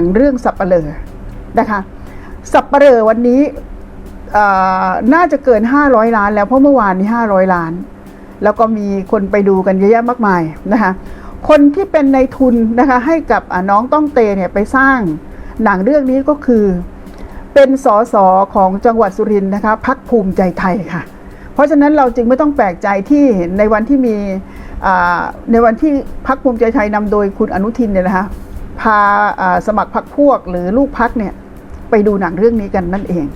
งเรื่องสับปะเลอนะคะสับปะเลอวันนี้น่าจะเกิน 500 ล้านแล้วเพราะเมื่อวานนี้ 500 ล้าน แล้วก็มีคนไปดูกันเยอะแยะมากมายนะคะคนที่เป็นในทุนนะคะให้กับน้องต้องเตเนี่ยไปสร้างหนังเรื่องนี้ก็คือเป็นสสของจังหวัดสุรินทร์นะคะพักภูมิใจไทยค่ะ เพราะฉะนั้นเราจึงไม่ต้องแปลกใจที่ในวันที่มีในวันที่พักภูมิใจไทยนำโดยคุณอนุทินเนี่ยนะคะ พาสมัครพักพวกหรือลูกพักเนี่ยไปดูหนังเรื่องนี้กันนั่นเอง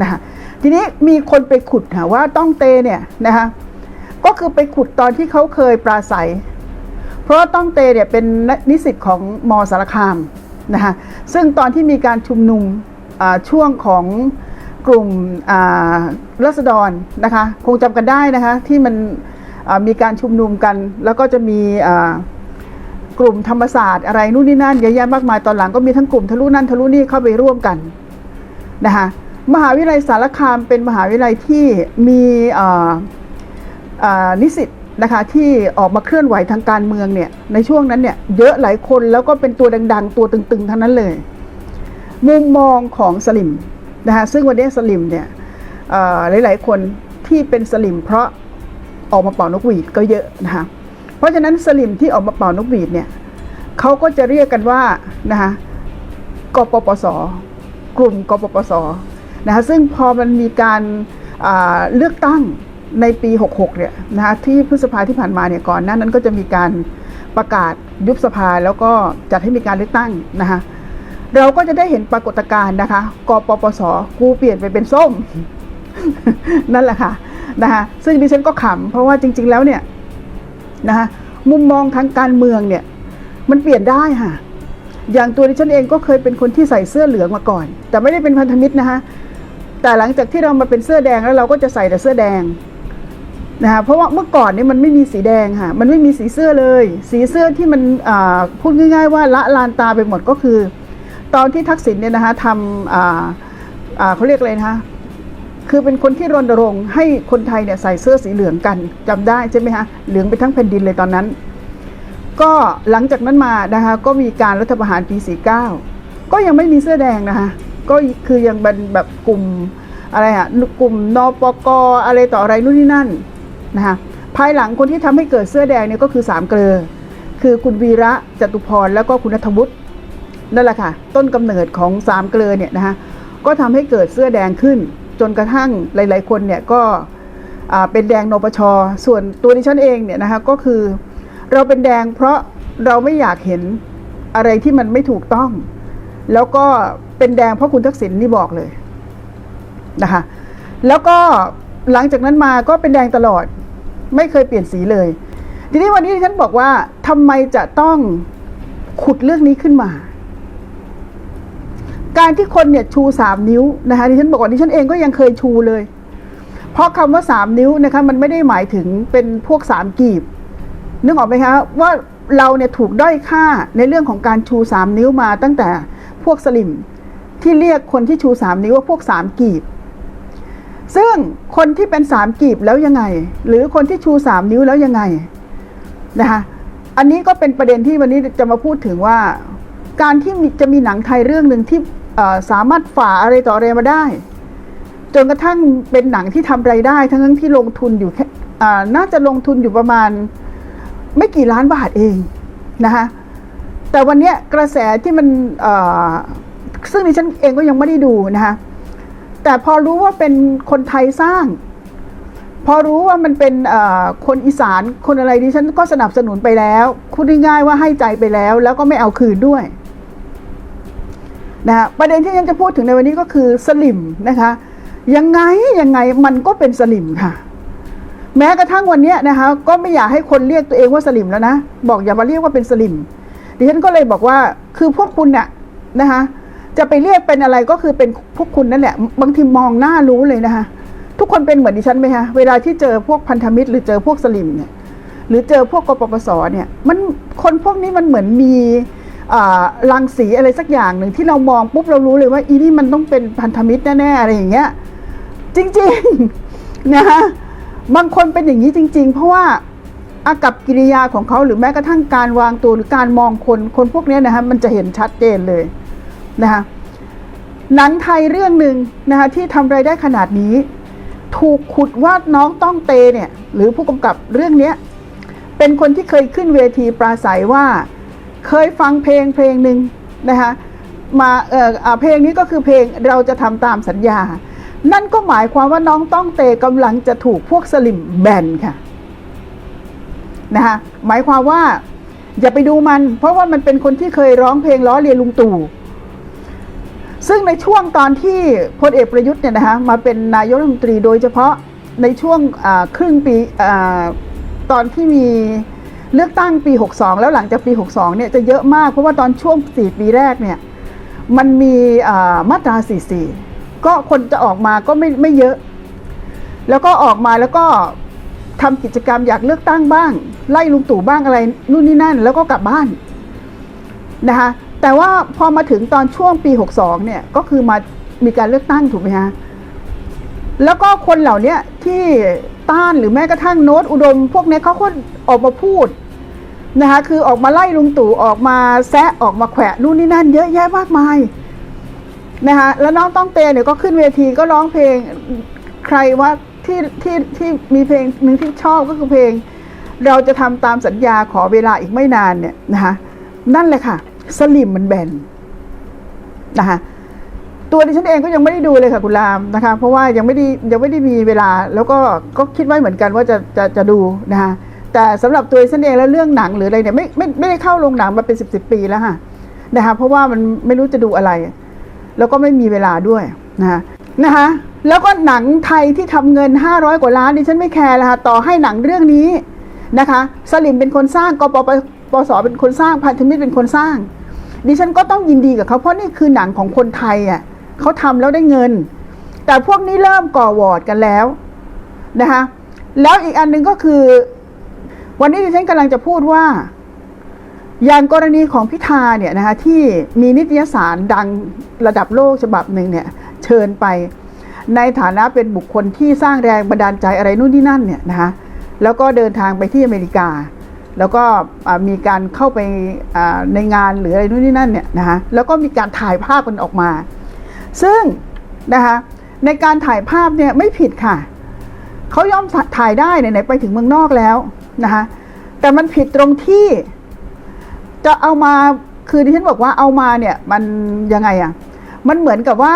นะคะทีนี้มีคนไปขุดค่ะว่าต้องเตเนี่ยนะคะก็คือไปขุดตอนที่เขาเคยปราศัย เพราะต้องเตเนี่ยเป็นนิสิตของมสารคามนะคะซึ่งตอนที่มีการชุมนุมช่วงของกลุ่มรัษฎรนะคะคงจำกันได้นะคะที่มันมีการชุมนุมกันแล้วก็จะมีอ่า กลุ่มธรรมศาสตร์อะไรนู่นนี่นั่นเยอะแยะมากมายตอนหลังก็มีทั้งกลุ่มทะลุนั่นทะลุนี่เข้าไปร่วมกันนะคะมหาวิทยาลัยสารคามเป็นมหาวิทยาลัยที่มีนิสิตนะคะที่ออกมาเคลื่อนไหวทางการเมืองเนี่ยในช่วงนั้นเนี่ยเยอะหลายคนแล้วก็เป็นตัวดัง ๆ ตัวตึงๆทั้งนั้นเลย มุมมองของสลิมนะคะซึ่งวันนี้สลิมเนี่ยหลายๆคนที่เป็นสลิมเพราะออกมาเป่านกหวีดก็เยอะนะคะ ราะฉะนั้นสลิมที่ออกมาเป่านกหวีดเนี่ยเขาก็จะเรียกกันว่านะคะกปปส กลุ่มกปปสนะคะซึ่งพอมันมีการเลือกตั้งในปี 66 เนี่ยนะคะที่พฤษภาที่ผ่านมาเนี่ยก่อนหน้านั้นก็จะมีการประกาศยุบสภาแล้วก็จัดให้มีการเลือกตั้งนะคะเราก็จะได้เห็นปรากฏการณ์นะคะกปปส กูเปลี่ยนไปเป็นส้ม นั่นแหละค่ะนะคะซึ่งดิฉันก็ขำเพราะว่าจริง ๆ แล้วเนี่ย นะคะมุมมองทางการเมืองเนี่ยมันเปลี่ยนได้ค่ะอย่างตัวดิฉันเองก็เคยเป็นคนที่ใส่เสื้อเหลืองมาก่อน แต่ไม่ได้เป็นพันธมิตรนะคะแต่หลังจากที่เรามาเป็นเสื้อแดงแล้วเราก็จะใส่แต่เสื้อแดงนะคะเพราะว่าเมื่อก่อนเนี่ยมันไม่มีสีแดงค่ะ มันไม่มีสีเสื้อเลย สีเสื้อที่มันพูดง่าย ๆ ว่าละลานตาไปหมดก็คือ ตอนที่ทักษิณเนี่ยนะคะทำเขาเรียกอะไรนะคะ คือเป็นคนที่รณรงค์ให้คนไทยเนี่ยใส่เสื้อสีเหลืองกันจำได้ใช่ไหมคะเหลืองไปทั้งแผ่นดินเลยตอนนั้น ก็หลังจากนั้นมานะคะก็มีการรัฐประหารปี 49 ก็ยังไม่มีเสื้อแดงนะคะก็คือยังเป็นแบบกลุ่มอะไรอะกลุ่มนปกอะไรต่ออะไรนู่นนี่นั่นนะคะภายหลังคนที่ทำให้เกิดเสื้อแดงเนี่ยก็คือสามเกลอคือคุณวีระจตุพรแล้วก็คุณนทวุฒินั่นแหละค่ะ ต้นกำเนิดของสามเกลอเนี่ยนะคะก็ทำให้เกิดเสื้อแดงขึ้น จนกระทั่งหลาย ๆ คนเนี่ยก็เป็นแดงนปช ส่วนตัวดิฉันเองเนี่ยนะคะก็คือเราเป็นแดงเพราะเราไม่อยากเห็นอะไรที่มันไม่ถูกต้อง แล้วก็เป็นแดงเพราะคุณทักษิณนี่บอกเลยนะคะแล้วก็หลังจากนั้นมาก็เป็นแดงตลอด ไม่เคยเปลี่ยนสีเลย ทีนี้วันนี้ฉันบอกว่าทำไมจะต้องขุดเรื่องนี้ขึ้นมา การที่คนเนี่ยชูสามนิ้วนะคะดิฉันบอกว่าดิฉันเองก็ยังเคยชูเลย เพราะคำว่าสามนิ้วนะคะมันไม่ได้หมายถึงเป็นพวกสามกีบนึกออกไหมคะว่าเราเนี่ยถูกด้อยค่าในเรื่องของการชูสามนิ้วมาตั้งแต่พวกสลิมที่เรียกคนที่ชูสามนิ้วว่าพวกสามกีบ ซึ่งคนที่เป็นสามกีบแล้วยังไง หรือคนที่ชูสามนิ้วแล้วยังไงนะคะอันนี้ก็เป็นประเด็นที่วันนี้จะมาพูดถึงว่า การที่มีจะมีหนังไทยเรื่องหนึ่งที่ สามารถฝ่าอะไรต่ออะไรมาได้ จนกระทั่งเป็นหนังที่ทำไรายได้ ทั้งที่ลงทุนอยู่แค่น่าจะลงทุนอยู่ประมาณ ไม่กี่ล้านบาทเองนะคะแต่วันนี้กระแสที่มันซึ่งดิฉันเองก็ยังไม่ได้ดูนะคะแต่พอรู้ว่าเป็นคนไทยสร้าง พอรู้ว่ามันเป็นคนอีสานคนอะไรดิฉันก็สนับสนุนไปแล้วพูดง่ายๆว่าให้ใจไปแล้ว แล้วก็ไม่เอาคืนด้วย นะคะประเด็นที่ฉันจะพูดถึงในวันนี้ก็คือสลิมนะคะยังไงยังไงมันก็เป็นสลิมค่ะ แม้กระทั่งวันนี้นะคะก็ไม่อยากให้คนเรียกตัวเองว่าสลิมแล้วนะบอกอย่ามาเรียกว่าเป็นสลิมดิฉันก็เลยบอกว่าคือพวกคุณเนี่ยนะคะจะไปเรียกเป็นอะไรก็คือเป็นพวกคุณนั่นแหละ บางทีมองหน้ารู้เลยนะคะทุกคนเป็นเหมือนดิฉันไหมคะเวลาที่เจอพวกพันธมิตร หรือเจอพวกสลิมเนี่ยหรือเจอพวกกปปสเนี่ยมันคนพวกนี้มันเหมือนมี รังสีอะไรสักอย่างหนึ่งที่เรามองปุ๊บเรารู้เลยว่าอีนี่มันต้องเป็นพันธมิตรแน่ๆอะไรอย่างเงี้ยจริงๆนะคะบางคนเป็นอย่างนี้จริง ๆ เพราะว่าอากับกิริยาของเขาหรือแม้กระทั่งการวางตัวหรือการมองคนคนพวกนี้นะฮะมันจะเห็นชัดเจนเลยนะคะหนังไทยเรื่องหนึ่งนะคะที่ทำรายได้ขนาดนี้ ถูกขุดว่าน้องต้องเตเนี่ยหรือผู้กำกับเรื่องนี้เป็นคนที่เคยขึ้นเวทีปราศัยว่า เคยฟังเพลงเพลงหนึ่งนะคะมาเอออเพลงนี้ก็คือเพลงเราจะทำตามสัญญา นั่นก็หมายความว่าน้องต้องเตกำลังจะถูกพวกสลิมแบนค่ะนะคะหมายความว่าอย่าไปดูมัน เพราะว่ามันเป็นคนที่เคยร้องเพลงล้อเลียนลุงตู่ซึ่งในช่วงตอนที่พลเอกประยุทธ์เนี่ยนะคะมาเป็นนายกรัฐมนตรีโดยเฉพาะในช่วงครึ่งปีอตอนที่มี เลือกตั้งปี 62 แล้วหลังจากปี 62 เนี่ยจะเยอะมาก เพราะว่าตอนช่วง 4 ปีแรกเนี่ยมันมีมาตรา 44 ก็คนจะออกมาก็ไม่ไม่เยอะ แล้วก็ออกมาแล้วก็ทำกิจกรรมอยากเลือกตั้งบ้าง ไล่ลุงตู่บ้างอะไรนู่นนี่นั่น แล้วก็กลับบ้านนะคะแต่ว่าพอมาถึงตอนช่วงปี 62 เนี่ยก็คือมามีการเลือกตั้งถูกไหมฮะแล้วก็คนเหล่านี้ที่ต้านหรือแม้กระทั่งโน้ตอุดม พวกเนี้ยเขาก็ออกมาพูด นะคะคือออกมาไล่ลุงตู่ออกมาแซะออกมาแขวะนู่นนี่นั่นเยอะแยะมากมายนะคะแล้วน้องต้องเตเนี่ยก็ขึ้นเวทีก็ร้องเพลงใครว่าที่ที่ที่มีเพลงหนึ่งที่ชอบก็คือเพลง เราจะทำตามสัญญาขอเวลาอีกไม่นานเนี่ยนะคะนั่นแหละค่ะ สลิมมันแบนนะคะตัวดิฉันเองก็ยังไม่ได้ดูเลยค่ะคุณรามนะคะเพราะว่ายังไม่ได้ยังไม่ได้มีเวลา แล้วก็ก็คิดไว้เหมือนกันว่าจะจะจะดูนะคะ แต่สำหรับตัวฉันเองแล้วเรื่องหนังหรืออะไรเนี่ยไม่ไม่ไม่ได้เข้าโรงหนังมาเป็นสิบสิบปีแล้วค่ะนะคะเพราะว่ามันไม่รู้จะดูอะไร แล้วก็ไม่มีเวลาด้วยนะคะนะคะแล้วก็หนังไทยที่ทำเงิน 500 กว่าล้านดิฉันไม่แคร์ละค่ะต่อให้หนังเรื่องนี้นะคะสลิมเป็นคนสร้างกปปปสเป็นคนสร้างพันธมิตรเป็นคนสร้าง ดิฉันก็ต้องยินดีกับเขาเพราะนี่คือหนังของคนไทยอะเขาทำแล้วได้เงิน แต่พวกนี้เริ่มก่อวอร์ดกันแล้วนะคะแล้วอีกอันหนึ่งก็คือ วันนี้ดิฉันกำลังจะพูดว่า อย่างกรณีของพิธาเนี่ยนะคะที่มีนิตยสารดังระดับโลกฉบับหนึ่งเนี่ยเชิญไป ในฐานะเป็นบุคคลที่สร้างแรงบันดาลใจอะไรนู่นนี่นั่นเนี่ยนะคะแล้วก็เดินทางไปที่อเมริกา แล้วก็มีการเข้าไปในงานหรืออะไรนู่นนี่นั่นเนี่ยนะคะแล้วก็มีการถ่ายภาพกันออกมา ซึ่งนะคะในการถ่ายภาพเนี่ยไม่ผิดค่ะเขายอมถ่ายได้ไหนๆไปถึงเมืองนอกแล้ว นะคะแต่มันผิดตรงที่จะเอามาคือดิฉันบอกว่าเอามาเนี่ยมันยังไงอะ่ะมันเหมือนกับว่า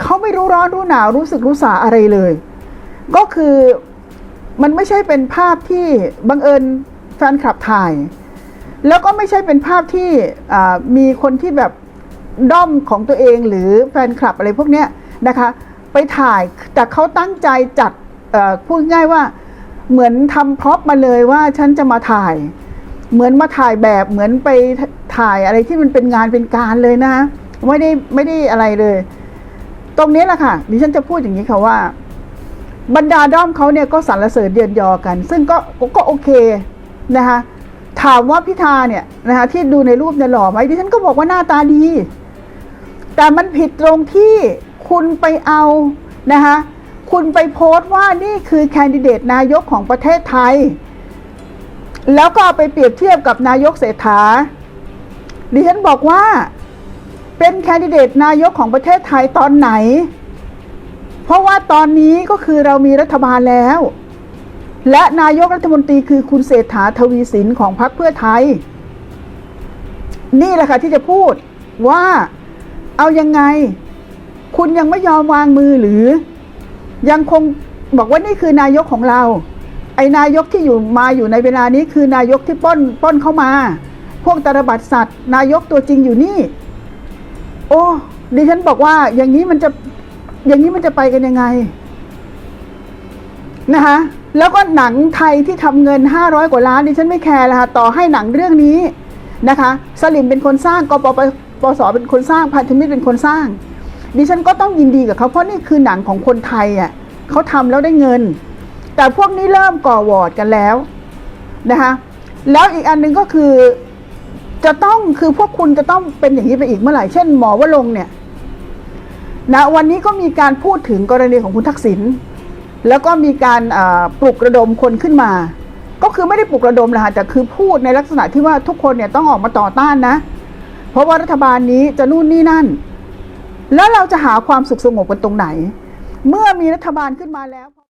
เขาไม่รู้ร้อนรู้หนาวรู้สึกรู้สาอะไรเลย ก็คือมันไม่ใช่เป็นภาพที่บังเอิญแฟนคลับถ่าย แล้วก็ไม่ใช่เป็นภาพที่มีคนที่แบบด้อมของตัวเองหรือแฟนคลับอะไรพวกเนี้ยนะคะ ไปถ่ายแต่เขาตั้งใจจัดพูดง่ายว่า เหมือนทำพร็อพมาเลยว่าฉันจะมาถ่าย เหมือนมาถ่ายแบบเหมือนไปถ่ายอะไรที่มันเป็นงานเป็นการเลยนะ ไม่ได้ไม่ได้อะไรเลย ตรงนี้แหละค่ะดิฉันจะพูดอย่างนี้ค่ะว่า บรรดาด้อมเขาเนี่ยก็สรรเสริญเยือนยอกัน ซึ่งก็ก็โอเคนะคะถามว่าพิธาเนี่ยนะคะที่ดูในรูปเนี่ยหล่อไหมดิฉันก็บอกว่าหน้าตาดี แต่มันผิดตรงที่คุณไปเอานะคะ คุณไปโพสต์ว่านี่คือแคนดิเดตนายกของประเทศไทย แล้วก็เอาไปเปรียบเทียบกับนายกเศรษฐา ดิฉันบอกว่าเป็นแคนดิเดตนายกของประเทศไทยตอนไหน เพราะว่าตอนนี้ก็คือเรามีรัฐบาลแล้ว และนายกรัฐมนตรีคือคุณเศรษฐาทวีสินของพรรคเพื่อไทย นี่แหละค่ะที่จะพูดว่าเอายังไง คุณยังไม่ยอมวางมือหรือ ยังคงบอกว่านี่คือนายกของเรา ไอ้นายกที่อยู่มาอยู่ในเวลานี้คือนายกที่ป้นป้นเข้ามา พวกตรบัตรสัตว์ นายกตัวจริงอยู่นี่ โอ้ดิฉันบอกว่าอย่างนี้มันจะอย่างนี้มันจะไปกันยังไงนะคะแล้วก็หนังไทยที่ทำเงิน 500 กว่าล้านดิฉันไม่แคร์ละค่ะต่อให้หนังเรื่องนี้นะคะ สลิมเป็นคนสร้างกปปปสเป็นคนสร้างพันธมิตรเป็นคนสร้าง ดิฉันก็ต้องยินดีกับเขาเพราะนี่คือหนังของคนไทยอะเขาทำแล้วได้เงิน แต่พวกนี้เริ่มก่อวอร์ดกันแล้วนะคะแล้วอีกอันหนึ่งก็คือจะต้องคือพวกคุณจะต้องเป็นอย่างนี้ไปอีกเมื่อไหร่ เช่นหมอวรงเนี่ยนะวันนี้ก็มีการพูดถึงกรณีของคุณทักษิณแล้วก็มีการปลุกระดมคนขึ้นมา ก็คือไม่ได้ปลุกระดมแหละค่ะแต่คือพูดในลักษณะที่ว่าทุกคนเนี่ยต้องออกมาต่อต้านนะ เพราะว่ารัฐบาลนี้จะนู่นนี่นั่น แล้วเราจะหาความสุขสงบกันตรงไหน เมื่อมีรัฐบาลขึ้นมาแล้ว